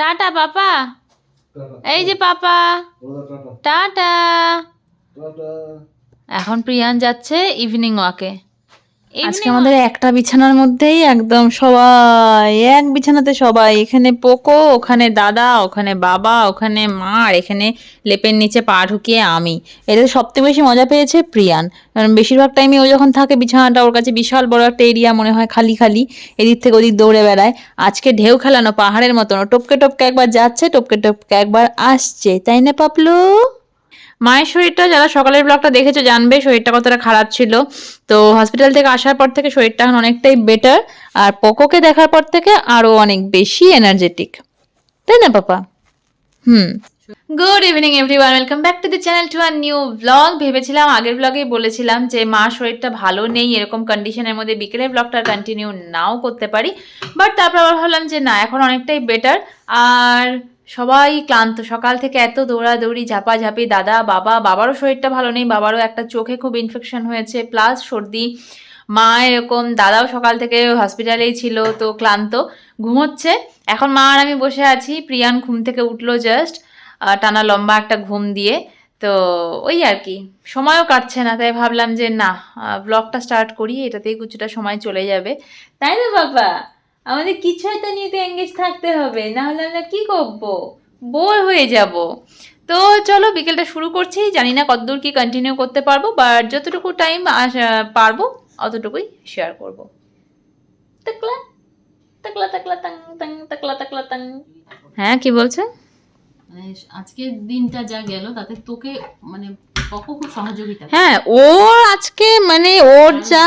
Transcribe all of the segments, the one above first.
Tata পাপা। এই যে পাপা। Tata. এখন প্রিয়ান যাচ্ছে ইভিনিং ওয়াকে আজকে আমাদের একটা বিছানার মধ্যেই একদম সবাই এক বিছানাতে সবাই। এখানে পোকো ওখানে দাদা ওখানে বাবা ওখানে মা আর এখানে লেপের নিচে পা ঢুকিয়ে আমি। এটাতে সবথেকে বেশি মজা পেয়েছে প্রিয়ান। কারণ বেশিরভাগ টাইমে ও যখন থাকে বিছানাটা ওর কাছে বিশাল বড় একটা এরিয়া মনে হয় খালি খালি। এদিক থেকে ওদিক দৌড়ে বেড়ায়। আজকে ঢেউ খেলানো পাহাড়ের মতন। টপকে টপকে একবার যাচ্ছে টপকে টপকে একবার আসছে। তাই না পাপলু? মায়ের শরীরটা যারা সকালের ব্লগটা দেখেছ জানবে, শরীরটা কতটা খারাপ ছিল। তো হসপিটাল থেকে আসার পর থেকে শরীরটা এখন অনেকটাই বেটার আর পোকোকে দেখার পর থেকে আরও অনেক বেশি এনার্জেটিক তাই না, পাপা? হুম। Good evening everyone welcome back to the channel to our new vlog ভেবেছিলাম, আগের ব্লগেই বলেছিলাম যে মা শরীরটা ভালো নেই, এরকম কন্ডিশনের মধ্যে বিকেলের ব্লগটা কন্টিনিউ নাও করতে পারি। বাট তারপর আবার ভাবলাম যে না, এখন অনেকটাই বেটার আর সবাই ক্লান্ত। সকাল থেকে এত দৌড়াদৌড়ি, ঝাপাঝাপি, দাদা, বাবা, বাবারও শরীরটা ভালো নেই, বাবারও একটা চোখে খুব ইনফেকশন হয়েছে প্লাস সর্দি, মা এরকম, দাদাও সকাল থেকে হসপিটালেই ছিল, তো ক্লান্ত, ঘুমোচ্ছে। এখন মা আর আমি বসে আছি, প্রিয়ান ঘুম থেকে উঠল জাস্ট টানা লম্বা একটা ঘুম দিয়ে, তো ওই আর কি, সময়ও কাটছে না, তাই ভাবলাম যে না ব্লগটা স্টার্ট করি, এটাতেই কিছুটা সময় চলে যাবে। তাই না বাবা আমাদের কিছু একটা নিয়ে তো এঙ্গেজ থাকতে হবে না হলে আমরা কি করব? বোর হয়ে যাব। তো চলো বিকেলটা শুরু করছি জানি না কতদূর কি কন্টিনিউ করতে পারব বাট যতটুকু টাইম পারব অতটুকুই শেয়ার করব। তাকলা তাকলা তাকলা তাং তাং তাকলা তাকলা তাং। হ্যাঁ কি বলছে? মানে আজকের দিনটা যা গেল তাতে তোকে মানে হ্যাঁ ওর আজকে মানে ওর যা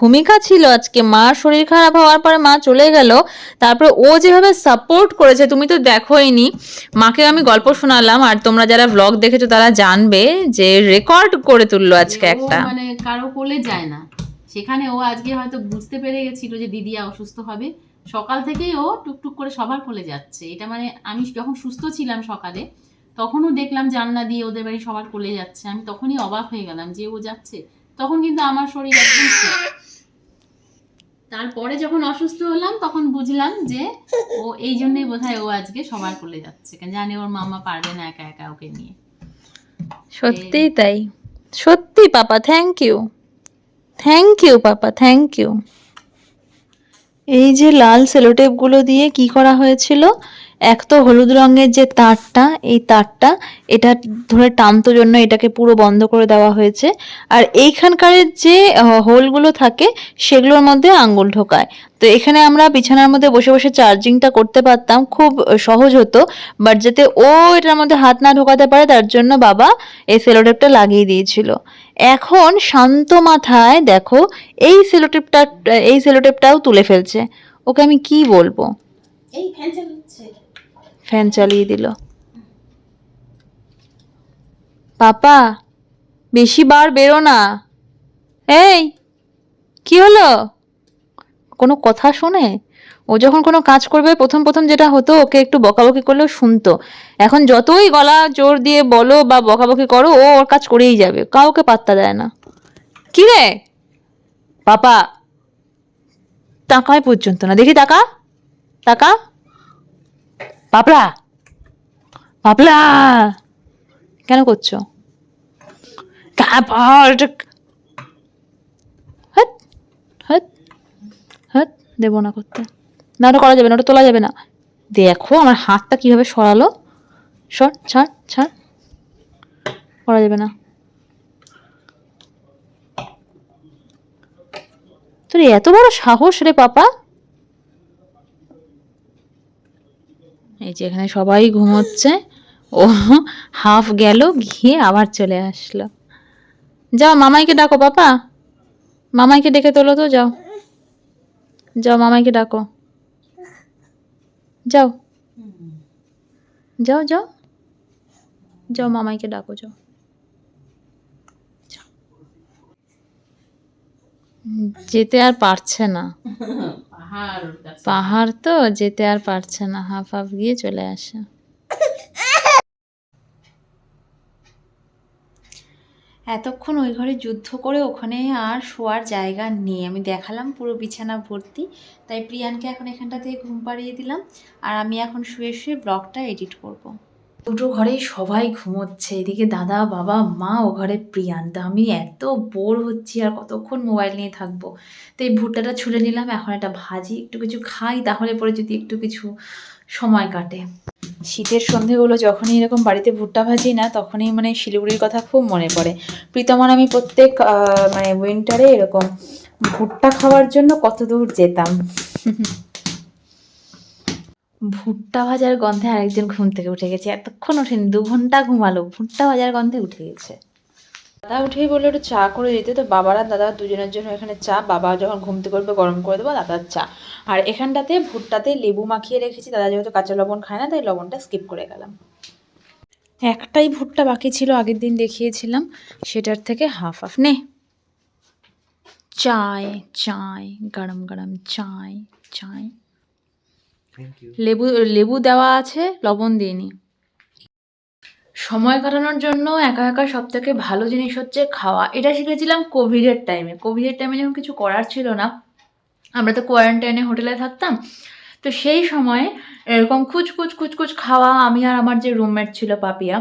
ভূমিকা ছিল আজকে মার শরীর খারাপ হওয়ার পরে মা চলে গেল তারপর ও যেভাবে সাপোর্ট করেছে তুমি তো দেখোইনি মাকে আমি গল্প শোনালাম আর তোমরা যারা ব্লগ দেখেছ তারা জানবে যে রেকর্ড করে তুললো আজকে একটা। মানে কারও কোলে যায় না। সেখানে ও আজকে হয়তো বুঝতে পেরে গেছিল যে দিদি অসুস্থ হবে। সকাল থেকেই ও টুকটুক করে সবার কোলে যাচ্ছে। এটা মানে আমি যখন সুস্থ ছিলাম সকালে তখনও দেখলাম জানলা দিয়ে ওদের বাড়ি সবার কোলে যাচ্ছে। আমি তখনই অবাক হয়ে গেলাম যে ও যাচ্ছে। তখন কিন্তু আমার শরীর একদম তারপরে যখন অসুস্থ হলাম তখন বুঝলাম যে ও এই জন্যই বোধহয় ও আজকে সবার কোলে যাচ্ছে। কেন জানে ওর মামা পারবে না একা একা ওকে নিয়ে। সত্যিই তাই। সত্যি papa thank you thank you papa thank you এই যে লাল সেলোটেপগুলো দিয়ে কি করা হয়েছিল? এক তো হলুদ রঙের যে তারটা, এই তারটা, এটা ধরে টানতো জন্য এটাকে পুরো বন্ধ করে দেওয়া হয়েছে। আর এইখানকার যে হোলগুলো থাকে, সেগুলোর মধ্যে আঙ্গুল ঢোকায়। তো এখানে আমরা বিছানার মধ্যে বসে বসে চার্জিংটা করতে পারতাম, খুব সহজ হতো। বাট যাতে ও এটার মধ্যে হাত না ঢোকাতে পারে, তার জন্য বাবা এই সেলোটেপটা লাগিয়ে দিয়েছিল। এখন শান্ত মাথায় দেখো, এই সেলোটেপটা, এই সেলোটেপটাও তুলে ফেলছে। ওকে আমি কি বলব? এই চালাচ্ছে ফ্যান চালিয়ে দিল। পাপা, বেশি বার বেরো না। এই, কি হলো? কোনো কথা শোনে? ও যখন কোনো কাজ করবে, প্রথম প্রথম যেটা হতো, ওকে একটু বকাবকি করলেও শুনতো। এখন যতই গলা জোর দিয়ে বলো বা বকাবকি করো, ও ওর কাজ করেই যাবে। কাউকে পাত্তা দেয় না। কি রে? পাপা তাকায় পর্যন্ত না। দেখি টাকা টাকা। পাপলা পাপলা কেন করছ? কাপড় হাট হাট হাট দেবো না করতে। না ওটা করা যাবে না, ওটা তোলা যাবে না। দেখো আমার হাতটা কীভাবে সরালো। সর ছাড় ছাড়। করা যাবে না। তোর এত বড় সাহস রে পাপা। এই যে এখানে সবাই ঘুমোচ্ছে। ও হাফ গেল, গিয়ে আবার চলে আসলো। যাও, মামাইকে ডাকো পাপা। মামাইকে ডেকে তোলো তো, যাও। যাও, মামাইকে ডাকো। যাও। যাও যাও। যাও, মামাইকে ডাকো, যাও। যেতে আর পারছে না। পাহাড় পাহাড় তো যেতে আর পারছে না হাফ হাফ গিয়ে চলে আসে। এতক্ষণ ওই ঘরে যুদ্ধ করে ওখানে আর শোয়ার জায়গা নেই। আমি দেখালাম পুরো বিছানা ভর্তি তাই প্রিয়ানকে এখন এখানটা থেকে ঘুম পাড়িয়ে দিলাম। আর আমি এখন শুয়ে শুয়ে ব্লগটা এডিট করব। দুটো ঘরেই সবাই ঘুমোচ্ছে। এদিকে দাদা, বাবা, মা, ও ঘরে প্রিয়ান। তা আমি এত বোর হচ্ছি আর কতক্ষণ মোবাইল নিয়ে থাকব? তো এই ভুট্টাটা ছুলে নিলাম, এখন এটা ভাজি, একটু কিছু খাই, তাহলে পরে যদি একটু কিছু সময় কাটে। শীতের সন্ধেগুলো যখনই এরকম বাড়িতে ভুট্টা ভাজি না, তখনই মানে শিলিগুড়ির কথা খুব মনে পড়ে। প্রীতম আর আমি প্রত্যেক মানে উইন্টারে এরকম ভুট্টা খাওয়ার জন্য কত দূর যেতাম। ভুট্টা ভাজার গন্ধে আরেকজন ঘুম থেকে উঠে গেছে। এতক্ষণ ওঠেনি, দু ঘণ্টা ঘুমালো, ভুট্টা ভাজার গন্ধে উঠে গেছে। দাদা উঠেই বলল একটু চা করে দিতে। তো বাবার, দাদা দুজনের জন্য এখানে চা। বাবা যখন ঘুমতে করবে গরম করে দেবো, দাদার চা। আর এখানটাতে ভুট্টাতে লেবু মাখিয়ে রেখেছি। দাদা যেহেতু কাঁচা লবণ খায় না, তাই লবণটা স্কিপ করে গেলাম। একটাই ভুট্টা বাকি ছিল, আগের দিন দেখিয়েছিলাম। সেটার থেকে হাফ হাফ। নে। চায় চায়, গরম গরম চায় চায়। লেবু লেবু দেওয়া আছে, লবণ দিইনি সময় কাটানোর জন্য একা একা সব থেকে ভালো জিনিস হচ্ছে খাওয়া। এটা শিখেছিলাম কোভিডের টাইমে কোভিডের টাইমে যখন কিছু করার ছিল না, আমরা তো কোয়ারেন্টাইনে হোটেলে থাকতাম, তো সেই সময় এরকম খুচকুচ খুচকুচ খাওয়া আমি আর আমার যে রুমমেট ছিল পাপিয়া,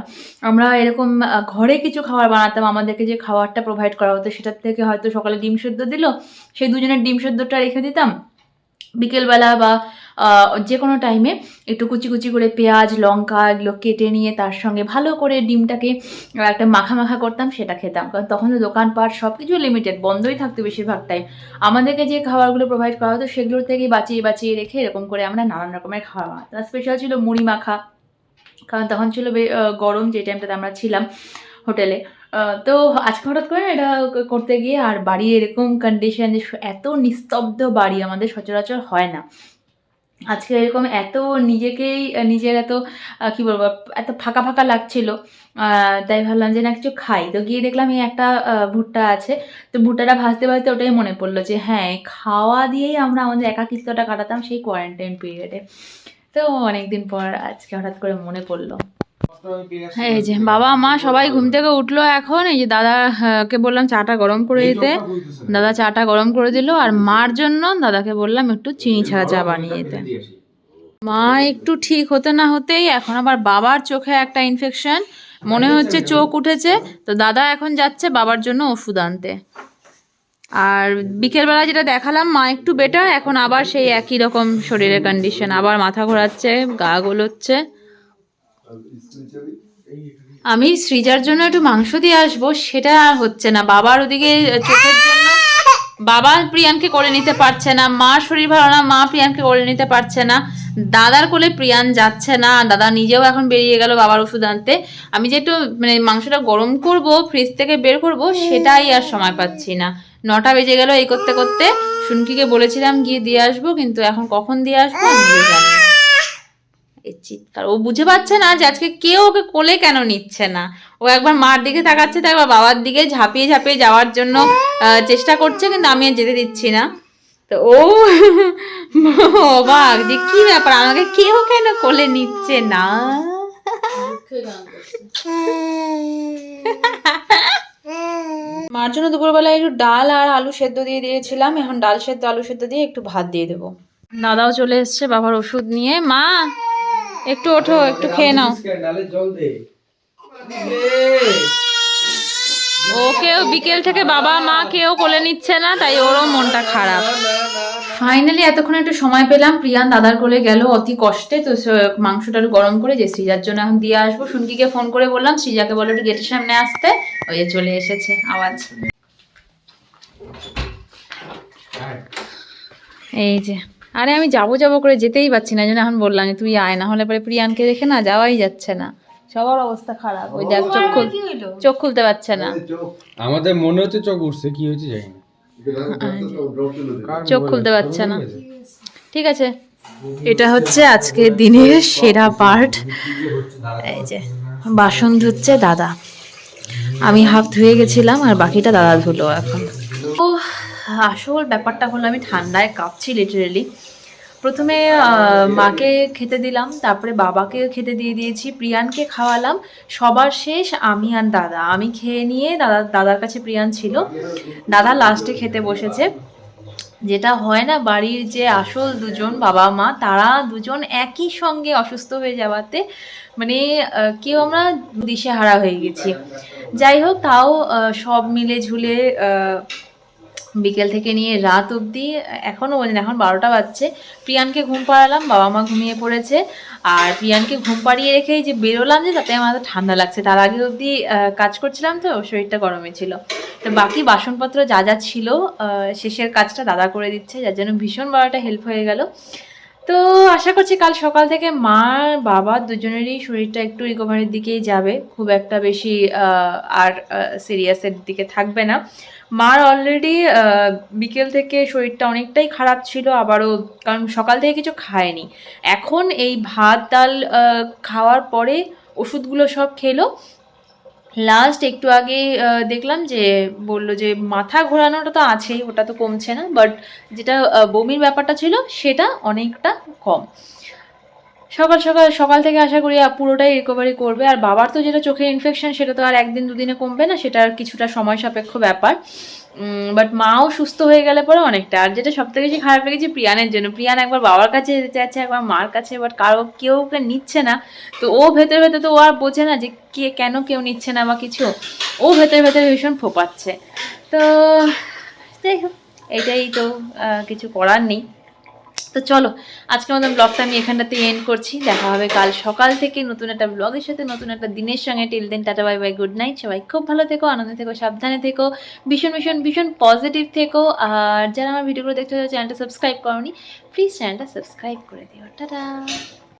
আমরা এরকম ঘরে কিছু খাবার বানাতাম। আমাদেরকে যে খাবারটা প্রোভাইড করা হতো, সেটার থেকে হয়তো সকালে ডিম সেদ্ধ দিল, সেই দুজনের ডিম সেদ্ধটা রেখে দিতাম। বিকেলবেলা বা যে কোনো টাইমে একটু কুচি কুচি করে পেঁয়াজ, লঙ্কা এগুলো কেটে নিয়ে তার সঙ্গে ভালো করে ডিমটাকে একটা মাখা মাখা করতাম, সেটা খেতাম। কারণ তখন তো দোকানপাট সব কিছু লিমিটেড বন্ধই থাকতো বেশিরভাগ টাইম আমাদেরকে যে খাবারগুলো প্রোভাইড করা হতো সেগুলোর থেকেই বাঁচিয়ে বাঁচিয়ে রেখে এরকম করে আমরা নানান রকমের খাবার বানাতাম। স্পেশাল ছিল মুড়ি মাখা, কারণ তখন ছিল গরম যে টাইমটাতে আমরা ছিলাম হোটেলে। তো আজকে হঠাৎ করে এটা করতে গিয়ে আর বাড়ির এরকম কন্ডিশন যে এত নিস্তব্ধ বাড়ি আমাদের সচরাচর হয় না। আজকে এরকম এত নিজেকেই নিজের এত কি বলব, এত ফাঁকা ফাঁকা লাগছিল তাই ভাবলাম যে না, কিছু খাই। তো গিয়ে দেখলাম এই একটা ভুট্টা আছে। তো ভুট্টাটা ভাজতে ভাজতে ওটাই মনে পড়ল যে হ্যাঁ খাওয়া দিয়েই আমরা আমাদের একাকিত্বটা কাটাতাম সেই কোয়ারেন্টাইন পিরিয়ডে তো অনেকদিন পর আজকে হঠাৎ করে মনে পড়ল। এই যে বাবা মা সবাই ঘুম থেকে উঠল এখন এই যে দাদা কে বললাম চাটা গরম করে দিতে। দাদা চাটা গরম করে দিল আর মার জন্য দাদাকে বললাম একটু চিনি ছাড়া চা বানিয়ে দিতে। মা একটু ঠিক হতে না হতেই এখন আবার বাবার চোখে একটা ইনফেকশন মনে হচ্ছে চোখ উঠেছে। তো দাদা এখন যাচ্ছে বাবার জন্য ওষুধ আনতে। আর বিকেলবেলা যেটা দেখালাম মা একটু বেটার এখন আবার সেই একই রকম শরীরের কন্ডিশন আবার মাথা ঘোরাচ্ছে গা গোলোচ্ছে। আমি সৃজার জন্য একটু মাংস দিয়ে আসব, সেটা আর হচ্ছে না। বাবার ওদিকে চোখের জন্য বাবা প্রিয়ানকে করে নিতে পারছে না, মা শরীর ভালো না, মা প্রিয়ানকে করে নিতে পারছে না, দাদার কোলে প্রিয়ান যাচ্ছে না, দাদা নিজেও এখন বেরিয়ে গেল বাবার ওষুধ আনতে। আমি যে একটু মানে মাংসটা গরম করব ফ্রিজ থেকে বের করব, সেটাই আর সময় পাচ্ছি না। নটা বেজে গেল এই করতে করতে, শুনকিকে বলেছিলাম গিয়ে দিয়ে আসব, কিন্তু এখন কখন দিয়ে আসব আমি এই চিৎকার। ও বুঝে পাচ্ছে না যে আজকে কেউ ওকে কোলে কেন নিচ্ছে না। ও একবার মার দিকে তাকাচ্ছে, তো বাবার দিকে ঝাঁপিয়ে ঝাঁপিয়ে যাওয়ার জন্য চেষ্টা করছে, কিন্তু আমি আর যেতে দিচ্ছি না। তো ও অবাক যে কি ব্যাপার, আমাকে কেউ কেন কোলে নিচ্ছে না? মার জন্য দুপুরবেলায় একটু ডাল আর আলু সেদ্ধ দিয়ে দিয়েছিলাম। এখন ডাল সেদ্ধ, আলু সেদ্ধ দিয়ে একটু ভাত দিয়ে দেবো। দাদাও চলে এসছে, বাবার ওষুধ নিয়ে। মা একটু ওঠো একটু খেয়ে নাও। ওকেও বিকেল থেকে বাবা মা কেউ কোলে নিচ্ছে না তাই ওরও মনটা খারাপ। ফাইনালি এতক্ষণ একটু সময় পেলাম। প্রিয়ান দাদার কোলে গেল অতি কষ্টে তো মাংসটা একটু গরম করে যে সৃজার জন্য এখন দিয়ে আসব। শুনকিকে ফোন করে বললাম সৃজাকে বলো একটু গেটের সামনে আসতে। ওই যে চলে এসেছে আওয়াজ। এই যে। আরে আমি যাব যাব করে যেতেই পারছি না জন্য এখন বললাম যে তুই আয় না হলে পরে প্রিয়ানকে রেখে না যাওয়াই যাচ্ছে না। সবার অবস্থা খারাপ ওই দেখ চোখ খুল চোখ খুলতে পারছে না। আমাদের মনে হচ্ছে চোখ উঠছে কি হয়েছে জানি না। চোখ খুলতে পারছে না। ঠিক আছে। এটা হচ্ছে আজকে দিনের সেরা পার্ট। এই যে বাসন ধুচ্ছে দাদা। আমি হাফ ধুয়ে গেছিলাম আর বাকিটা দাদা ধুলো এখন। আসল ব্যাপারটা হলো আমি ঠান্ডায় কাঁপছি লিটারেলি প্রথমে মাকে খেতে দিলাম, তারপরে বাবাকে খেতে দিয়ে দিয়েছি, প্রিয়ানকে খাওয়ালাম। সবার শেষ আমি আর দাদা। আমি খেয়ে নিয়ে দাদা, দাদার কাছে প্রিয়ান ছিল। দাদা লাস্টে খেতে বসেছে। যেটা হয় না, বাড়ির যে আসল দুজন বাবা মা, তারা দুজন একই সঙ্গে অসুস্থ হয়ে যাওয়াতে মানে কেউ আমরা দিশেহারা হয়ে গেছি। যাই হোক, তাও সব মিলে ঝুলে বিকেল থেকে নিয়ে রাত অবধি এখনও বোঝেন এখন বারোটা বাজছে। প্রিয়ানকে ঘুম পাড়ালাম, বাবা মা ঘুমিয়ে পড়েছে। আর প্রিয়ানকে ঘুম পাড়িয়ে রেখেই যে বেরোলাম যে, তাতে আমার ঠান্ডা লাগছে। তার আগে অবধি কাজ করছিলাম তো, শরীরটা গরমে ছিল। তো বাকি বাসনপত্র যা যা ছিল শেষের কাজটা দাদা করে দিচ্ছে, যার জন্য ভীষণ একটা হেল্প হয়ে গেল। তো আশা করছি কাল সকাল থেকে মা, বাবা দুজনেরই শরীরটা একটু রিকভারির দিকেই যাবে। খুব একটা বেশি আর সিরিয়াসের দিকে থাকবে না। মার অলরেডি বিকেল থেকে শরীরটা অনেকটাই খারাপ ছিল, আবারও কারণ সকাল থেকে কিছু খায়নি। এখন এই ভাত, ডাল খাওয়ার পরে ওষুধগুলো সব খেলো। লাস্ট একটু আগে দেখলাম যে, বলল যে মাথা ঘোরানোটা তো আছেই, ওটা তো কমছে না বাট যেটা বমির ব্যাপারটা ছিল, সেটা অনেকটা কম। সকাল সকাল সকাল থেকে আশা করি পুরোটাই রিকভারি করবে। আর বাবার তো যেটা চোখের ইনফেকশন সেটা তো আর একদিন দুদিনে কমবে না, সেটা আর কিছুটা সময় সাপেক্ষ ব্যাপার। বাট মাও সুস্থ হয়ে গেলে পরে অনেকটা। আর যেটা সব থেকে বেশি খারাপ লেগেছে প্রিয়ানের জন্য। প্রিয়ান একবার বাবার কাছে যেতে চাচ্ছে একবার মার কাছে বাট কারও কেউ ওকে নিচ্ছে না। তো ও ভেতরে ভেতরে তো ও আর বোঝে না যে কে, কেন কেউ নিচ্ছে না বা কিছু। ও ভেতরে ভেতরে ভীষণ ফোপাচ্ছে। তো হোক, এটাই তো কিছু করার নেই। তো চলো আজকে আমাদের ব্লগটা আমি এখানটাতে এন্ড করছি। দেখা হবে কাল সকাল থেকে নতুন একটা ব্লগের সাথে, নতুন একটা দিনের সঙ্গে। Till then tata bye bye good night সবাই খুব ভালো থেকো, আনন্দে থেকো, সাবধানে থেকো, ভীষণ ভীষণ ভীষণ পজিটিভ থেকো। আর যারা আমার ভিডিওগুলো দেখতে চাও চ্যানেলটা সাবস্ক্রাইব করনি প্লিজ চ্যানেলটা সাবস্ক্রাইব করে দিও। টাটা।